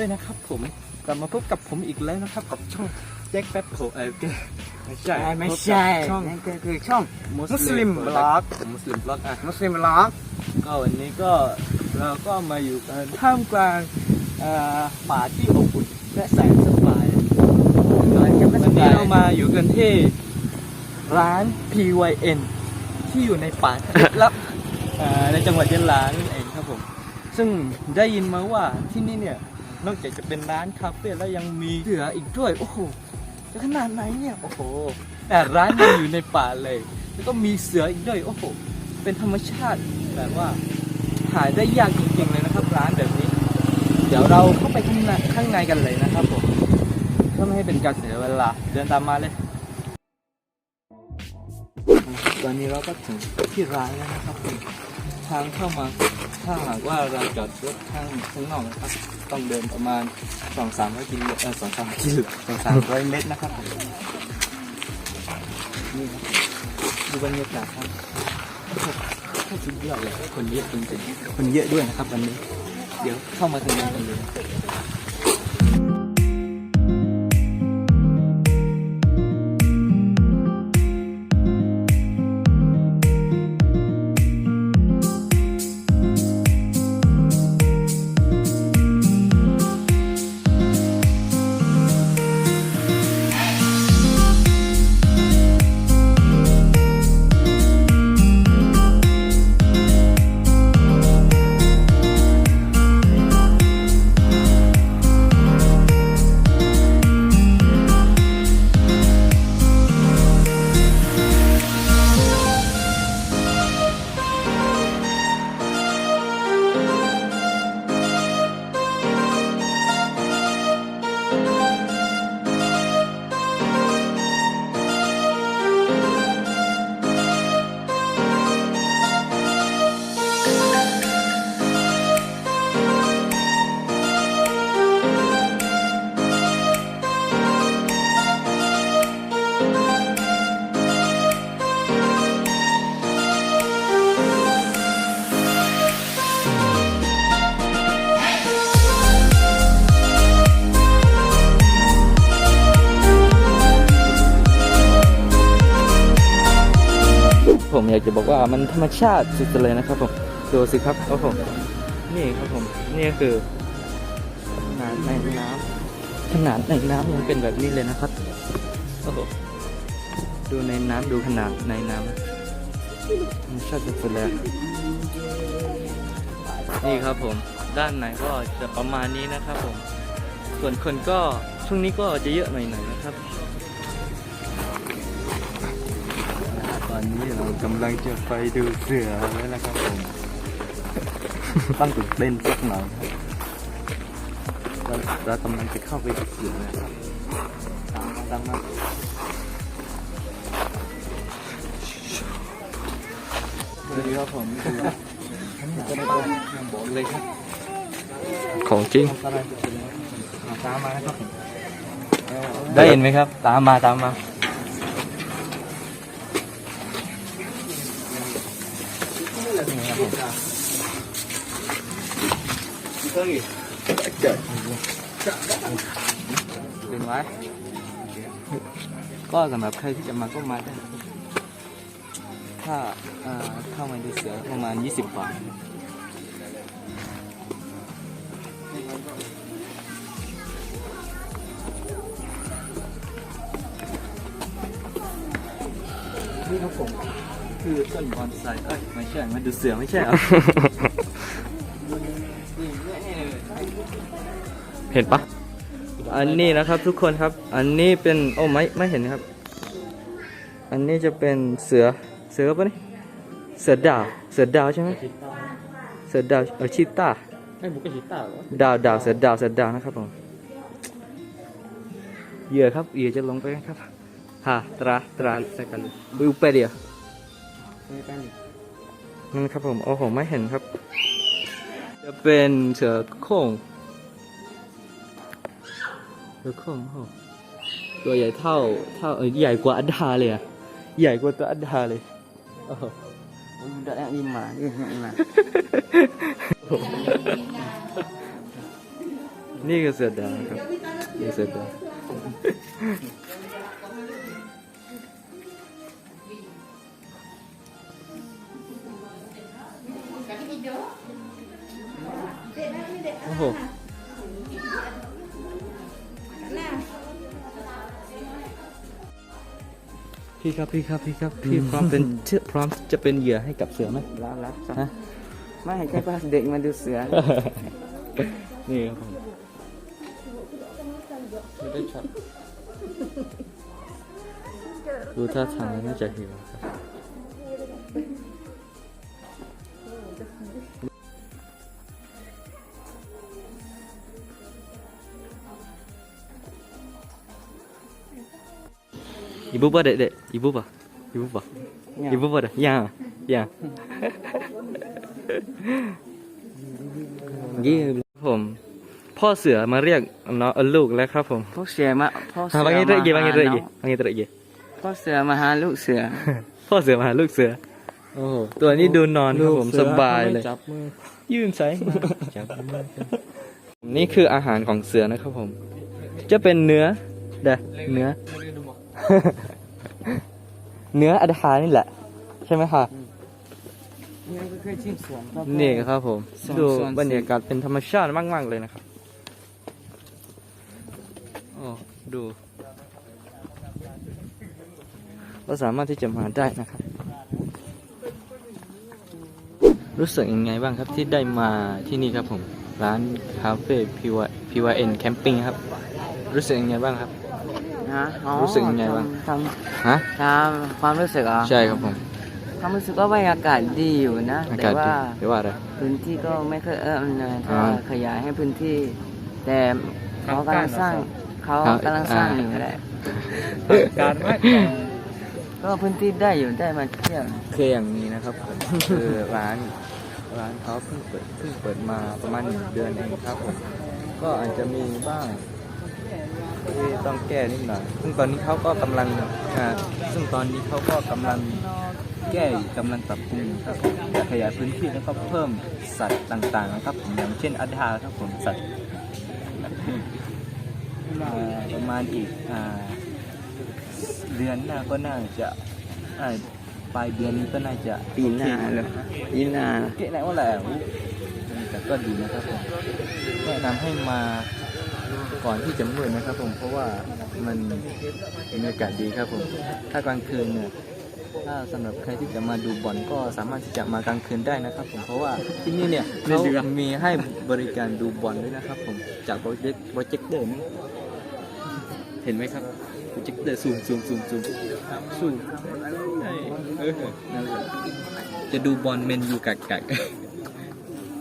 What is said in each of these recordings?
กันด้วยนะครับ ผมกลับมาพบกับผมอีกแล้วนะครับกับช่องแจ็คแป๊บโผเออไม่ใช่ไม่ใช่พบกับช่องนั่นก็คือช่องมุมุสลิมบล็อกมุสลิมบล็อกอะมุสลิมบล็อกก็วันนี้ก็เราก็มาอยู่กันท่ามกลางเอ่อป่าที่อบอุ่นและแสนสบายวันนี้เรามาอยู่กันที่ร้าน PYN ที่อยู่ในป่าลึกลับเอ่อในจังหวัดยะลานั่นเองครับผม ซึ่งได้ยินมาว่าที่นี่เนี่ย นอกจากจะเป็นร้านคาเฟ่แล้วยังมีเสืออีกด้วย โอ้โหจะขนาดไหนเนี่ย โอ้โหแต่ร้านมันอยู่ในป่าเลย แล้วก็มีเสืออีกด้วย โอ้โห เป็นธรรมชาติแบบว่าหายได้ยากจริงๆเลยนะครับ ร้านแบบนี้ เดี๋ยวเราเข้าไปข้างในข้างในกันเลยนะครับผมเพื่อไม่ให้เป็นการเสียเวลา เดินตามมาเลย ตอนนี้เราก็ถึงที่ร้านแล้วนะครับผม ทางเข้ามา ถ้าหากว่าเราจอดรถข้างข้างนอกนะครับ ต้องเดินประมาณสองสามร้อยกิโลเออสองสามกิโลสองสามร้อยเมตรนะครับผมนี่ครับดูบรรยากาศครับโอ้าคตรสุดยอดเลยคนเยอะจริงๆคนเยอะด้วยนะครับวันนี้ เดี๋ยวเข้ามาทางนี้กันเลย อยากจะบอกว่ามันธรรมชาติสุดเลยนะครับผมดูสิครับโอ้โหนี่ครับผมนี่ก็คือขนาดในน้ำขนาดในน้ำยังเป็นแบบนี้เลยนะครับโอ้โหดูในน้ำดูขนาดในน้ำธรรมชาติสุดเลยนี่ครับผมด้านในก็จะประมาณนี้นะครับผมส่วนคนก็ช่วงนี้ก็จะเยอะหน่อยๆนะครับ นี้เรากำลังจะไปดูเสือแล้วนะครับผมตั้งตื่นเต้นสักหน่อยเราเรากำลังจะเข้าไปดูเสือนะครับตามมาตามมาสวัสดีครับผมจะได้บอกเลยครับ ของจริง ตามมาครับผมได้ยินไหมครับ ตามมาตามมา ดึงไว้ก็สำหรับใครที่จะมาก็มาได้ ถ้าเอ่อเข้ามาดูเสือประมาณ 20บาทนี่ครับผม คือต้นบอนไซเอ้ยไม่ใช่มาดูเสือไม่ใช่เหรอเห็นปะอันนี้นะครับทุกคนครับ อันนี้เป็นโอ้ไม่ไม่เห็นครับ อันนี้จะเป็นเสือเสือปะนี่เสือดาวเสือดาวใช่ไหมเสือดาวเออชิต้าไม่บุกชิต้าหรอดาวดาวเสือดาวเสือดาวนะครับผมเหยื่อครับเหยื่อจะลงไปครับฮะตราตราใส่กันอุเปเดีย ไม่กันนั่นครับผมโอ้โหไม่เห็นครับ จะเป็นเสือโคร่งเสือโคร่งโอ้โหตัวใหญ่เท่าเท่าเออใหญ่กว่าอัดดาเลยอะใหญ่กว่าตัวอัดดาเลยโอ้โห udah yang lima ini yang lima นี่คือเสือดาวครับนี่เสือดาว พี่ครับพี่ครับพี่ครับพี่พร้อมเป็นเชื่อพร้อมจะเป็นเหยื่อให้กับเสือไหมรับรับจ้ะฮะไม่ใช่ป้าเด็กมาดูเสือ นี่ครับผมไม่ได้ช็อตดูท่าทางแล้วน่าจะหิวครับอีบุบะ เด็ดเด็ดอีบุบะอีบุบะอีบุบะเด็ดยังยังยี่ผม พ่อเสือมาเรียกน้องเออลูกแล้วครับผม พ่อเสือมาพ่อเสือะอบางทีมาเรื่องกี่บางทีเรื่องหากี่น้องบางทีเรื่องกี่พ่อเสือมาหาลูกเสือ พ่อเสือมาหาลูกเสือ โอ้โหตัวนี้ดูนอนครับผมสบายเลยจับมือยื่นใส่มาจับมือกันนี่คืออาหารของเสือนะครับผม จะเป็นเนื้อเด้อเนื้อ เนื้ออาหารนี่แหละ ใช่ไหมคะนี่ก็เคยชิมสวนครับนี่ครับผมสวนดูสวนบรรยากาศเป็นธรรมชาติมาก ๆ เลยนะครับโอ้ดูเราสามารถที่จะมาได้นะครับ รู้สึกยังไงบ้างครับที่ได้มาที่นี่ครับผม ร้านคาเฟ่พีวพีวเอ็นแคมปิ้งครับ รู้สึกยังไงบ้างครับ ฮะอ๋อรู้สึกยังไงบ้าง ทำฮะ ทำความรู้สึกอะใช่ครับผมความรู้สึกก็บรรยากาศดีอยู่นะ อาแต่กาศดีว่าหรือว่าอะไร พื้นที่ก็ไม่ค่อยเอื้ออำนวยถ้าอ่าขยายให้พื้นที่ แต่เขากำลังสร้างเขาครับกำลังสร้างอ่า อยู่แหละการไม่ก็พื้นที่ได้อยู่ได้มาเที่ยวคืออย่างนี้นะครับผม คือร้านร้านเขาเพิ่งเปิดเพิ่งเปิดมาประมาณหนึ่งเดือนเองครับผมก็อาจจะมีบ้าง ที่ต้องแก้นิดหน่อย ซึ่งตอนนี้เขาก็กำลังอ่าซึ่งตอนนี้เขาก็กำลังแก้อยู่กำลังปรับปรุงครับผมจะขยายพื้นที่แล้วก็เพิ่มสัตว์ต่างๆนะครับผมอย่างเช่นอัดฮาครับผมสัตว์อ่าประมาณอีกอ่าเดือนหน้าก็น่าจะอ่าปลายเดือนนี้ก็น่าจะ ปีหน้าเลยปีหน้า เกะไหนว่าแล้วแต่ก็ดีนะครับผมแนะนำให้มา ก่อนที่จะมืดนะครับผมเพราะว่ามันบรรยากาศดีครับผมถ้ากลางคืนเนี่ยถ้าสำหรับใครที่จะมาดูบอลก็สามารถที่จะมากลางคืนได้นะครับ ผมเพราะว่าที่นี่เนี่ยเขามีให้บริการดูบอลด้วยนะครับ ผมจากโปรเจกต์โปรเจคเตอร์เห็นไหมครับโปรเจคเตอร์ซูมซูมซูมซูมซูมจะดูบอลเมนยูกักกัก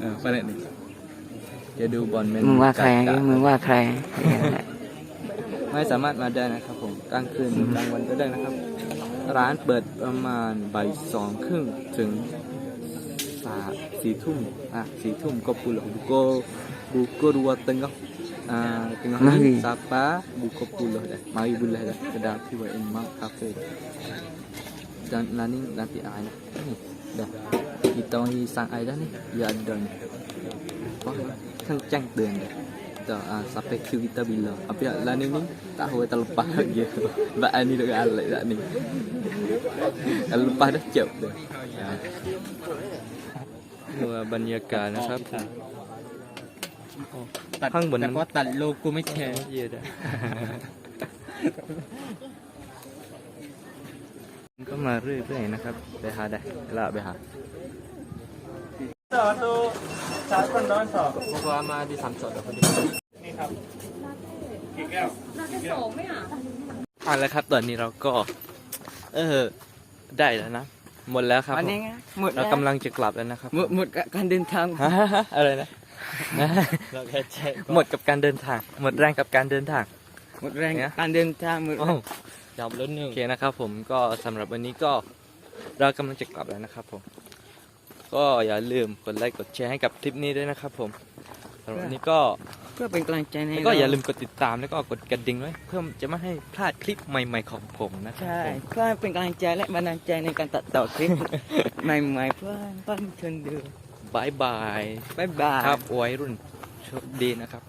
เออฝรั่งนี่ จะดูบอลเมนมึงว่าใครกักกักมึงว่าใคร ไม่สามารถมาได้นะครับผมกลางคืนกลางวันก็ได้นะครับ ร้านเปิดประมาณบ่ายสองครึ่งถึงสามสี่ทุ่มอะสี่ทุ่มก็ pulau buka buka dua tengah ah tengah Mari. ni sapa buka puluh dah mari boleh dah kedai PYN Mark Cafe dan nanti nanti ai dah ni dah kita ni sang ai dah ni dia ada ni apa kencang dah dah Kita, ah, sampai queue kita bila Tapi lah ni ni Tak tahu terlepas lagi Sebab ni dekat alat tak ni Kalau lepas dah cep dah ya. ดูบรรยากาศนะครับตัดข้างบนนั้นแต่ก็ตัดโลกูไม่แคร์เยอะได้ก็มาเรื่อยๆนะครับ ไปหาได้ลาไปหา ต่อตัวสามคนร้อนสองเพราะว่ามาที่สามสดพอดีนี่ครับกี่แก้วอะแล้วครับ ตอนนี้เราก็ เออ ได้แล้วนะ หมดแล้วครับวันนี้ไงหมดเราแล้วกำลังจะกลับแล้วนะครับหมดหมดกับการเดินทาง ฮะอะไรนะ เราแค่แช่หมดกับการเดินทาง หมดแรงกับการเดินทาง หมดแรงเนี่ย การเดินทางหมด โอ้จับแล้วหนึ่ง โอเคนะครับผมก็สำหรับวันนี้ก็เรากำลังจะกลับแล้วนะครับผม ก็อย่าลืมกดไลค์กดแชร์ให้กับคลิปนี้ด้วยนะครับผมสำหรับวันนี้ก็เพื่อเป็นกำลังใจให้แล้วก็เรอย่าลืมกดติดตามแล้วก็กดกระดิ่งไว้เพื่อจะไม่ให้พลาดคลิปใหม่ ๆของผมนะครับใช่ผมเพื่อเป็นกำลังใจและบันดาลใจในการตัดต่อคลิป ใหม่ๆเพื่อให้เพื่อนชนดูบายบาย บ๊ายบายครับวัยรุ่นโชคดีนะครับ